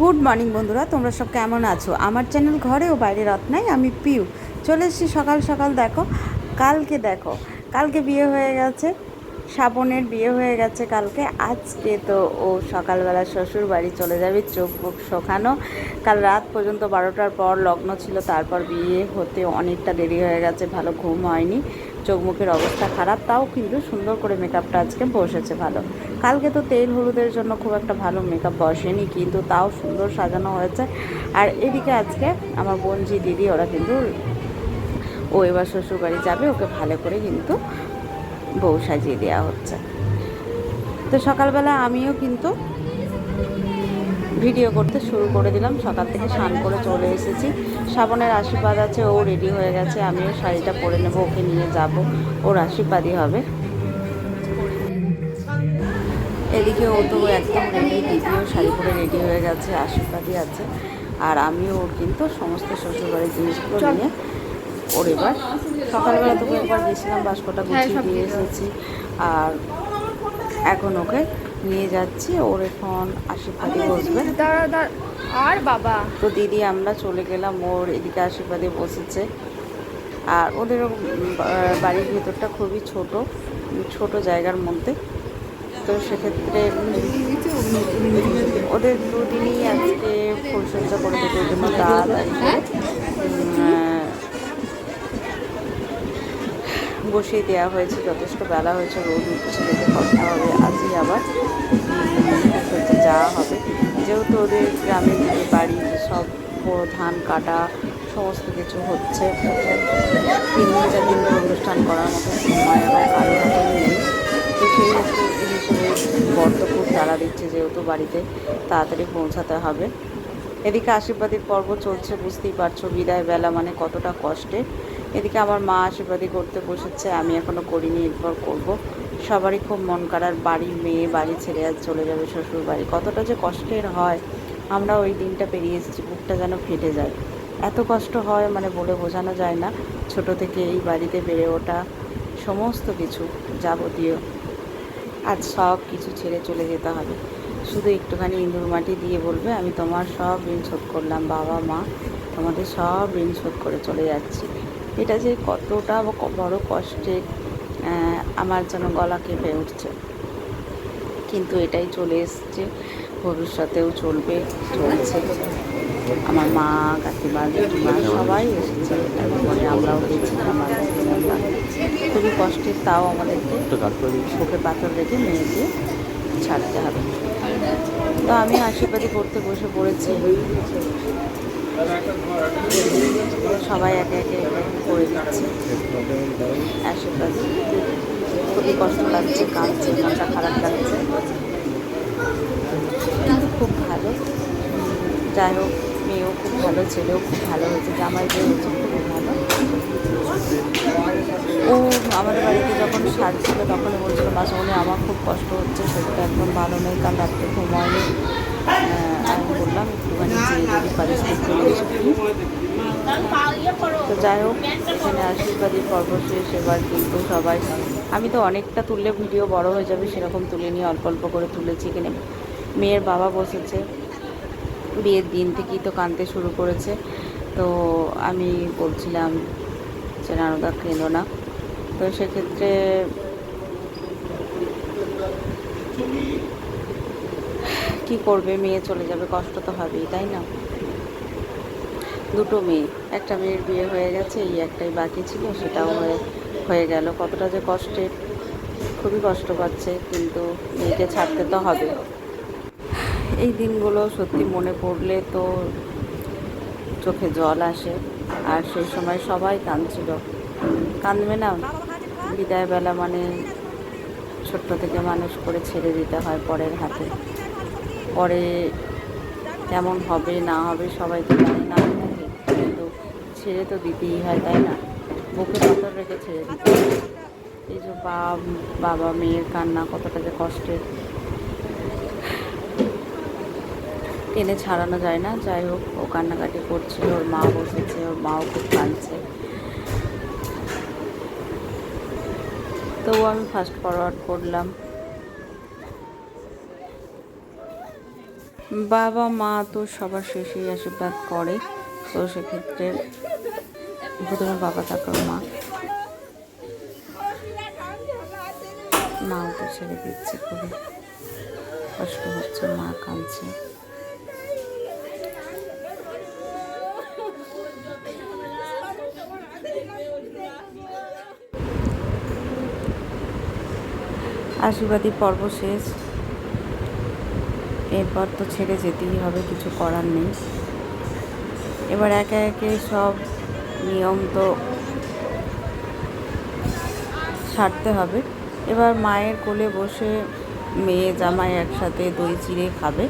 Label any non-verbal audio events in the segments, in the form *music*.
Good morning বন্ধুরা, তোমরা সব কেমন আছো? আমার চ্যানেল ঘরে ও বাইরে রত্নাই আমি পিউ। চলে এসেছি সকাল সকাল, দেখো, কালকে দেখো, কালকে বিয়ে হয়ে গেছে। শ্রাবণের বিয়ে হয়ে গেছে কালকে। আজকে তো ও সকালবেলা শ্বশুর বাড়ি চলে যাবে, চোখ মুখ শোকানো। কাল রাত পর্যন্ত বারোটার পর লগ্ন ছিল, তারপর বিয়ে হতে অনেকটা দেরি হয়ে গেছে, ভালো ঘুম হয়নি। চোখ মুখের অবস্থা খারাপ, তাও কিন্তু সুন্দর করে মেকআপটা আজকে বসেছে ভালো। কালকে তো তেল হলুদের জন্য খুব একটা ভালো মেকআপ বসেনি, কিন্তু তাও সুন্দর সাজানো হয়েছে। আর এদিকে আজকে আমার বোনজি দিদি, ওরা কিন্তু ও এবার শ্বশুর বাড়ি যাবে, ওকে ভালো করে কিন্তু বউ সাজিয়ে দেওয়া হচ্ছে। তো সকালবেলা আমিও কিন্তু ভিডিও করতে শুরু করে দিলাম। সকাল থেকে স্নান করে চলে এসেছি। শ্রাবণের আশীর্বাদ আছে ও রেডি হয়ে গেছে। আমিও শাড়িটা পরে নেব ওকে নিয়ে যাব। ওর আশীর্বাদই হবে। এদিকে ও তো একদম রেডি দিদিও শাড়ি পরে রেডি হয়ে গেছে আশীর্বাদই আছে। আর আমিও ওর কিন্তু সমস্ত শ্বশুরবাড়ির জিনিসগুলো নিয়ে ওর এবার। সকালবেলা তোকে একবার গেছিলাম বাস্কটা গুছিয়ে দিয়ে এসেছি। আর এখন ওকে নিয়ে যাচ্ছি ওর এখন আশীর্বাদে বসবে। আর বাবা? তো দিদি আমরা চলে গেলাম ওর এদিকে আশীর্বাদে বসেছে। আর ওদের বাড়ির ভেতরটা খুবই ছোট ছোট জায়গার মধ্যে। তো সেক্ষেত্রে ওদের দুদিনই আজকে ফুলসজ্জা করে দেবে ওই জন্য তাড়াতাড়ি বসিয়ে দেওয়া হয়েছে, যথেষ্ট বেলা হয়েছে, রোদ উঠছে দেখে কষ্ট হবে, আজই আবার হচ্ছে যাওয়া হবে। যেহেতু ওদের গ্রামের দিকে বাড়ি, সব ধান কাটা, সমস্ত কিছু হচ্ছে। তিন চার দিন অনুষ্ঠান করার মতো সময় আবার কারও হাতে নেই। তো সেই হিসেবে খুব তাড়া দিচ্ছে, যেহেতু বাড়িতে তাড়াতাড়ি পৌঁছাতে হবে। এদিকে আশীর্বাদের পর্ব চলছে, বুঝতেই পারছ বিদায় বেলা মানে কতটা কষ্টের এদিকে আমার মা আশীর্বাদী করতে বসেছে, আমি এখনও করিনি, এরপর করব। সবারই খুব মন কাড়ার বাড়ির মেয়ে, বাড়ি ছেড়ে আজ চলে যাবে শ্বশুর বাড়ি। কতটা যে কষ্টের হয়, আমরা ওই দিনটা পেরিয়ে এসেছি, বুকটা যেন ফেটে যায়। এত কষ্ট হয় মানে বলে বোঝানো যায় না, ছোট থেকে এই বাড়িতে বেড়ে ওঠা সমস্ত কিছু যাবতীয়। আজ সব কিছু ছেড়ে চলে যেতে হবে। শুধু একটুখানি ইঁদুর মাটি দিয়ে বলবে, আমি তোমার সব ঋণ শোধ করলাম বাবা মা তোমাদের সব ঋণ শোধ করে চলে যাচ্ছি। এটা যে কতটা বড় কষ্টে আমার যেন গলা কেঁপে উঠছে। কিন্তু এটাই চলে এসছে ভবিষ্যতেও চলবে চলছে। আমার মা কাকিমা জেঠিমা সবাই এসেছে তারপরে আমরাও গেছিলাম। খুবই কষ্টের তাও আমাদেরকে চোখে পাথর রেখে মেয়েকে ছাড়তে হবে। তো আমি আশীর্বাদী করতে বসে পড়েছি। সবাই একে একে করে দিচ্ছে আশীর্বাদ খুবই কষ্ট লাগছে কাঁদছে মনটা খারাপ লাগছে। কিন্তু খুব ভালো। যাই হোক মেয়েও খুব ভালো ছেলেও খুব ভালো হয়েছে জামাই যে হয়েছে খুবই ভালো। ও আমাদের বাড়িতে যখন সাজছিল তখন বলছিল মাসুমনি আমার খুব কষ্ট হচ্ছে শরীরটা একদম ভালো নেই কাল রাত্রে ঘুম হয়নি আহ, আমি বললাম একটুখানি তো যাই হোক, এখানে আশীর্বাদী পর্ব শেষ এবার কিন্তু সবাই আমি তো অনেকটা তুললে ভিডিও বড় হয়ে যাবে, সেরকম তুলে নিয়ে অল্প অল্প করে তুলেছি এখানে। মেয়ের বাবা বসেছে, বিয়ের দিন থেকেই তো কাঁদতে শুরু করেছে। তো আমি বলছিলাম যে নানুদা কেঁদো না। তো সেক্ষেত্রে কি করবে? মেয়ে চলে যাবে, কষ্ট তো হবেই, তাই না? দুটো মেয়ে, একটা মেয়ের বিয়ে হয়ে গেছে, এই একটাই বাকি ছিল, সেটাও হয়ে হয়ে গেল। কতটা যে কষ্টের খুবই কষ্ট পাচ্ছে, কিন্তু মেয়েকে ছাড়তে তো হবে। এই দিনগুলো সত্যি মনে পড়লে তো চোখে জল আসে, আর সেই সময় সবাই কাঁদছিল। কাঁদবে না? বিদায়বেলা মানে ছোট্ট থেকে মানুষ করে ছেড়ে দিতে হয় পরের হাতে। পরে কেমন হবে, না হবে সবাই তো জানে না। কিন্তু ছেড়ে তো দিতেই হয়, তাই না? বুকে পাথর রেখে ছেড়ে দিতে। এই যে বাবা, মেয়ের কান্না কতটা যে কষ্টের। টেনে ছাড়ানো যায় না। যাই হোক, ও কান্নাকাটি করছিল ওর মা বসেছে, ওর মাও খুব কাঁদছে। তবু আমি ফার্স্ট ফরওয়ার্ড করলাম। বাবা মা তো সবার শেষেই আশীর্বাদ করে, তো সেক্ষেত্রে প্রথমে বাবা তারপর মা। মাও তো ছেড়ে দিচ্ছে খুবই। কষ্ট হচ্ছে, মা কাঁদছে। আশীর্বাদী পর্ব শেষ। এরপর তো ছেড়ে যেতেই হবে, কিছু করার নেই। এবার একে একে সব নিয়ম তো সারতে হবে। এবার মায়ের কোলে বসে মেয়ে জামাই একসাথে দই চিড়ে খাবে।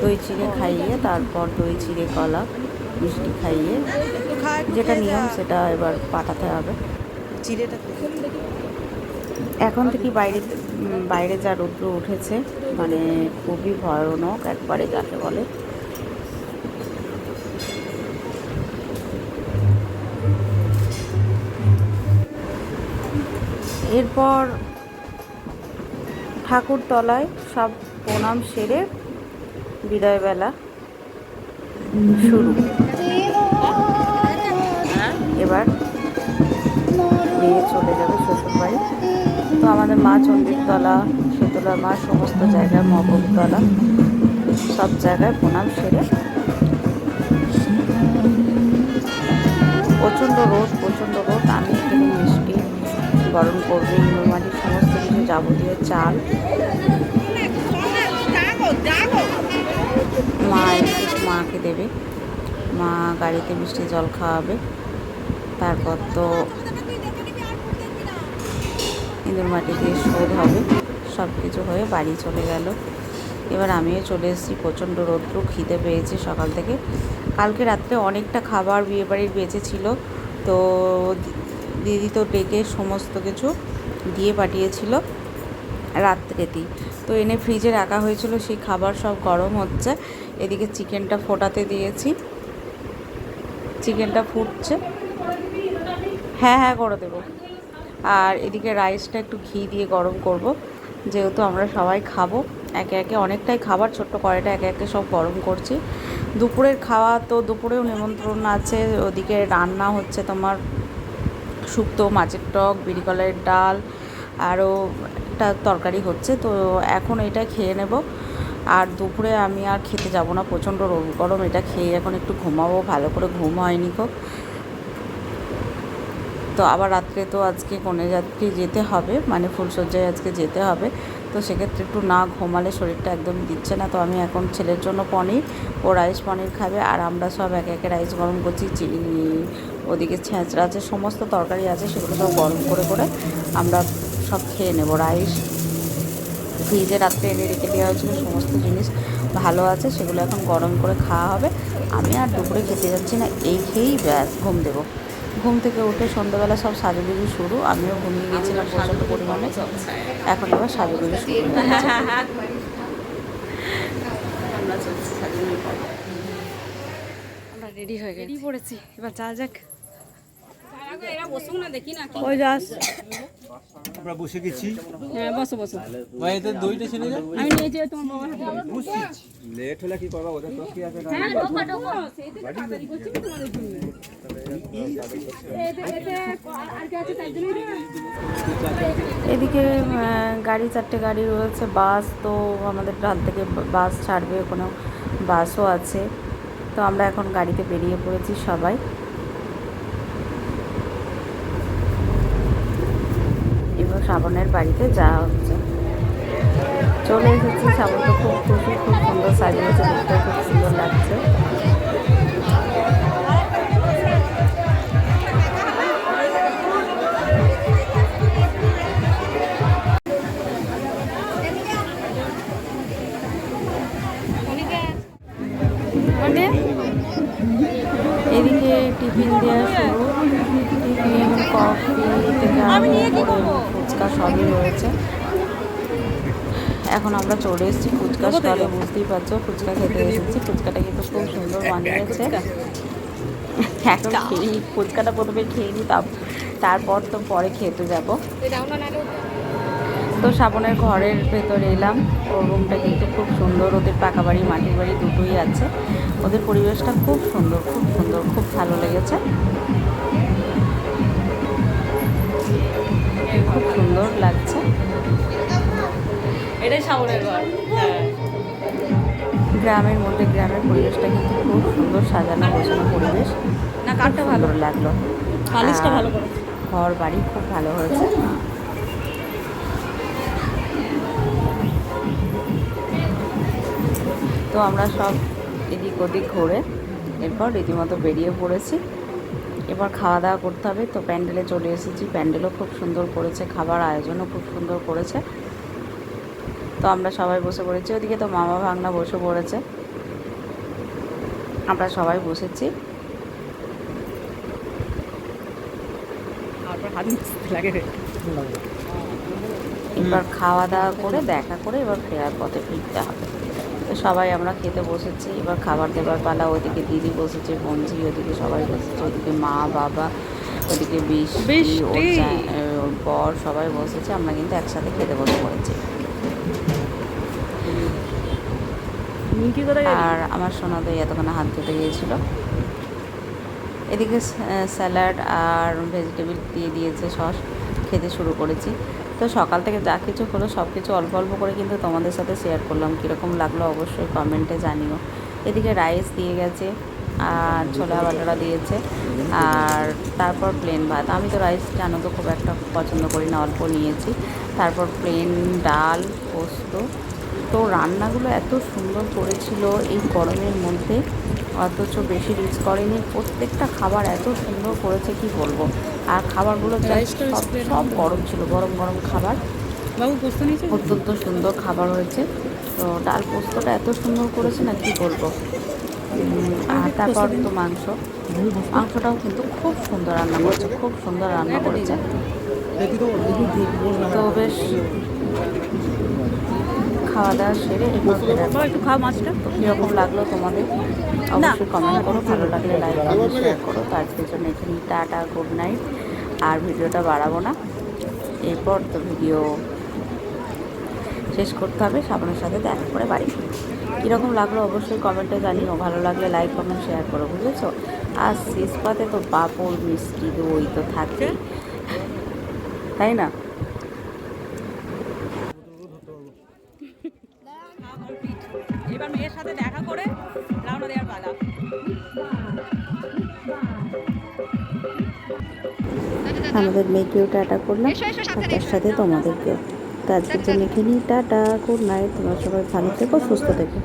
দই চিড়ে খাইয়ে তারপর দই চিড়ে, কলা, মিষ্টি খাইয়ে যেটা নিয়ম সেটা এবার পাঠাতে হবে। চিড়েটা এখন থেকে বাইরে বাইরে যা রৌদ্র উঠেছে মানে খুবই ভয়ানক একবারে যাকে বলে। এরপর ঠাকুরতলায় সব প্রণাম সেরে বিদায়বেলা শুরু। এবার নিয়ে চলে যাবে শ্বশুরবাড়ি। তো আমাদের মা চণ্ডীতলা শীতলা মা, সমস্ত জায়গায় মহবতলা সব জায়গায় প্রণাম সেরে। প্রচণ্ড রোদ প্রচণ্ড রোদ, আমি এখানে মিষ্টি, গরম করবে ইন্দ্রমাটির সমস্ত কিছু যাবতীয় চাল। মা মাকে দেবে, মা গাড়িতে মিষ্টি জল খাওয়াবে। তারপর তো ইঁদুর মাটি দিয়ে শোধ হবে। সব কিছু হয়ে বাড়ি চলে গেল। এবার আমিও চলে এসেছি। প্রচণ্ড রৌদ্র, খিদে পেয়েছি সকাল থেকে। কালকে রাত্রে অনেকটা খাবার বিয়েবাড়ির বেঁচেছিল তো দিদি তো ডেকে সমস্ত কিছু দিয়ে পাঠিয়েছিল রাত্রেতেই। তো এনে ফ্রিজে রাখা হয়েছিল। সেই খাবার সব গরম হচ্ছে। এদিকে চিকেনটা ফোটাতে দিয়েছি। চিকেনটা ফুটছে। হ্যাঁ হ্যাঁ করে দেবো। আর এদিকে রাইসটা একটু ঘি দিয়ে গরম করব। যেহেতু আমরা সবাই খাব, একে একে অনেকটাই খাবার, ছোট্ট কড়াইটা একে একে সব গরম করছি। দুপুরের খাওয়া তো দুপুরেও নিমন্ত্রণ আছে, ওদিকে রান্না হচ্ছে তোমার শুক্তো মাছের টক, বিড়ি কলাইয়ের ডাল, আরও একটা তরকারি হচ্ছে, তো এখন এটা খেয়ে নেব। আর দুপুরে আমি আর খেতে যাব না, প্রচণ্ড গরম, এটা খেয়ে এখন একটু ঘুমাবো, ভালো করে ঘুম হয়নি গো। তো আবার রাত্রে তো আজকে কনে যাত্রী যেতে হবে মানে ফুলসজ্জায় আজকে যেতে হবে। তো সেক্ষেত্রে একটু না ঘুমালে শরীরটা একদম দিচ্ছে না। তো আমি এখন ছেলের জন্য পনির, ও রাইস পনির খাবে, আর আমরা সব একে একে রাইস গরম করছি, চিনি ওদিকে ছেঁচড়া আছে, সমস্ত তরকারি আছে, সেগুলো সব গরম করে করে আমরা সব খেয়ে নেব। রাইস ফ্রিজে রাত্রে এনে রেখে দেওয়া হয়েছিল, সমস্ত জিনিস ভালো আছে, সেগুলো এখন গরম করে খাওয়া হবে। আমি আর দুপুরে খেতে যাচ্ছি না, এই খেয়েই ব্যাস, ঘুম দেবো। ঘুম থেকে উঠে সন্ধ্যাবেলা সব সাজুগুজু শুরু আমিও ঘুমিয়ে গেছিলাম প্রচণ্ড পরিমাণে। এখন এবার সাজুগুজু শুরু *laughs* আমরা চলছি সাজুগুজু পর্ব। আমরা রেডি হয়ে গেছি। পড়েছি এবার যা যাক। ওই যাস। আমরা বসে গেছি। হ্যাঁ বসো বসো। ভাই এদের দইটা ছেড়ে দাও আমি নিয়ে যাই তোমার বাবার হাতে লেট হলে কি করবা ওদের তো কি আছে হ্যাঁ ঢোকা ঢোকা। সেই তো তাড়াতাড়ি করছি তোমাদের জন্য? এদিকে গাড়ি, চারটে গাড়ি রয়েছে, বাস, তো আমাদের ডাল থেকে বাস ছাড়বে, কোনো বাসও আছে। তো আমরা এখন গাড়িতে বেরিয়ে পড়েছি সবাই। এবার শ্রাবণের বাড়িতে যাওয়া হচ্ছে। চলে এসেছি, শ্রাবণ তো খুব খুশি, খুব সুন্দর সাজিয়েছে দেখতে খুব সুন্দর লাগছে। এখন আমরা চলে এসেছি ফুচকা স্টলে বুঝতেই পারছ ফুচকা খেতে এসেছি। ফুচকাটা কিন্তু খুব সুন্দর বানিয়েছে। এখন খেয়ে নিই। ফুচকাটা প্রথমে খেয়ে নিই তার- তারপর তো পরে খেতে যাব। তো শ্রাবণের ঘরের ভেতরে এলাম। ওর রুমটা কিন্তু খুব সুন্দর ওদের পাকা বাড়ি মাটির বাড়ি দুটোই আছে। ওদের পরিবেশটা খুব সুন্দর খুব সুন্দর খুব ভালো লেগেছে। খুব সুন্দর লাগছে। এটাই ঘর হ্যাঁ। গ্রামের মধ্যে গ্রামের পরিবেশটা কিন্তু খুব সুন্দর সাজানো গোছানো পরিবেশ। না কাঠটা ভালো। ভালো লাগল। পালিশটা ভালো ঘর বাড়ি খুব ভালো হয়েছে। তো আমরা সব এদিক ওদিক ঘুরে এরপর রীতিমতো বেরিয়ে পড়েছি। এবার খাওয়া দাওয়া করতে হবে। তো প্যান্ডেলে চলে এসেছি। প্যান্ডেলও খুব সুন্দর করেছে। খাবার আয়োজনও খুব সুন্দর করেছে। তো আমরা সবাই বসে পড়েছি। ওদিকে তো মামা ভাগনা বসে পড়েছে। আমরা সবাই বসেছি। এবার খাওয়া দাওয়া করে দেখা করে এবার ফেরার পথে ফিরতে হবে। তো সবাই আমরা খেতে বসেছি। এবার খাবার দেবার পালা ওদিকে দিদি বসেছে বঞ্জি ওদিকে সবাই বসেছে ওদিকে মা বাবা ওদিকে বৃষ্টি ওর বর সবাই বসেছে। আমরা কিন্তু একসাথে খেতে বসে পড়েছি। আর আমার সোনাদাই এতক্ষণে হাত ধুতে গিয়েছিল। এদিকে স্যালাড আর ভেজিটেবিল দিয়ে দিয়েছে সস, খেতে শুরু করেছি। তো সকাল থেকে যা কিছু হলো সব কিছু অল্প অল্প করে কিন্তু তোমাদের সাথে শেয়ার করলাম। কীরকম লাগল অবশ্যই কমেন্টে জানিও। এদিকে রাইস দিয়ে গেছে, আর ছোলা বাটারা দিয়েছে, আর তারপর প্লেন ভাত। আমি তো রাইস জানো তো খুব একটা পছন্দ করি না, অল্প নিয়েছি। তারপর প্লেন ডাল, পোস্ত তো রান্নাগুলো এত সুন্দর করেছিল এই গরমের মধ্যে। অথচ বেশি রিচ করেনি। প্রত্যেকটা খাবার এত সুন্দর করেছে কি বলব? আর খাবারগুলো সব সব গরম ছিল গরম গরম খাবার। অত্যন্ত সুন্দর খাবার হয়েছে। তো ডাল পোস্তটা এত সুন্দর করেছে না কি বলব? আর তারপর তো মাংস। মাংসটাও কিন্তু খুব সুন্দর রান্না করেছে খুব সুন্দর রান্না করেছে। তো বেশ খাওয়া দাওয়া সেরে এরপর একটু মাছটা। কীরকম লাগল তোমাদের? অবশ্যই কমেন্ট করো। ভালো লাগলে লাইক কমেন্ট শেয়ার করো। তো আজকের জন্য এখানে টাটা গুড নাইট আর ভিডিওটা বাড়াবো না। এরপর তো ভিডিও শেষ করতে হবে। সাবনের সাথে দেখা করে বাড়ি। কীরকম লাগল অবশ্যই কমেন্টে জানিও। ভালো লাগলে লাইক কমেন্ট শেয়ার করো বুঝেছ? আর শেষ পাতে তো পাঁপড় মিষ্টি দই তো থাকে তাই না? আমাদের মেয়েকেও টাটা করলাম। আর তার সাথে তোমাদেরকেও। তো আজকের জন্য এখানেই টাটা গুড নাইট। তোমরা সবাই ভালো থেকো সুস্থ থেকো।